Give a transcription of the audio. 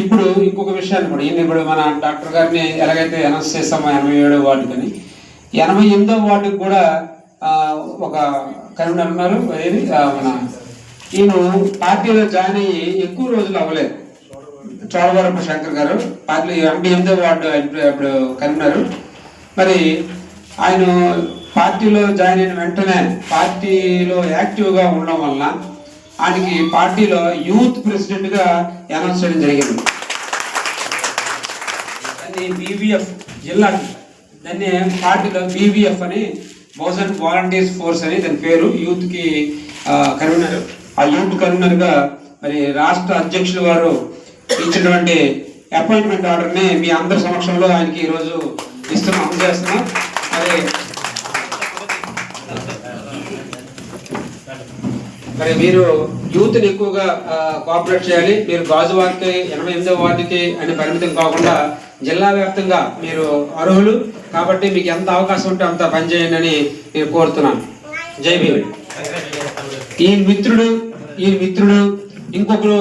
ఇప్పుడు ఇంకొక విషయాన్ని కూడా ఈయన ఇప్పుడు మన డాక్టర్ గారిని ఎలాగైతే అనౌన్స్ చేస్తామో ఎనభై ఏడో వార్డుకని ఎనభై ఎనిమిదో వార్డుకి కూడా ఒక కరీంనగర్ ఉన్నారు. ఏది? మన ఈయన పార్టీలో జాయిన్ అయ్యి ఎక్కువ రోజులు అవ్వలేదు. చోడవరపు శంకర్ గారు పార్టీ ఎనభై ఎనిమిదో వార్డు ఇప్పుడు ఇప్పుడు కరీంనగర్ మరి ఆయన పార్టీలో జాయిన్ అయిన వెంటనే పార్టీలో యాక్టివ్గా ఉండడం వలన ఆయనకి పార్టీలో యూత్ ప్రెసిడెంట్గా అనౌన్స్ చేయడం జరిగింది. దాన్ని బీవీఎఫ్ జిల్లా దాన్ని పార్టీలో బీవీఎఫ్ అని బహుజన్ వాలంటీర్స్ ఫోర్స్ అని దాని పేరు యూత్కి కన్వీనర్ ఆ యూత్ కన్వీనర్గా మరి రాష్ట్ర అధ్యక్షులు వారు ఇచ్చినటువంటి అపాయింట్మెంట్ ఆర్డర్ని మీ అందరి సమక్షంలో ఆయనకి ఈరోజు ఇస్తున్నాం అందజేస్తున్నాం మరి మరి మీరు యూత్ని ఎక్కువగా కోఆపరేట్ చేయాలి. మీరు గాజువార్కి ఎనభై ఎనిమిదో వార్డుకి అని పరిమితం కాకుండా జిల్లా వ్యాప్తంగా మీరు అర్హులు. కాబట్టి మీకు ఎంత అవకాశం ఉంటే అంత పనిచేయండి అని నేను కోరుతున్నాను. జై భీమ్. ఈ మిత్రుడు ఈ మిత్రుడు ఇంకొకరు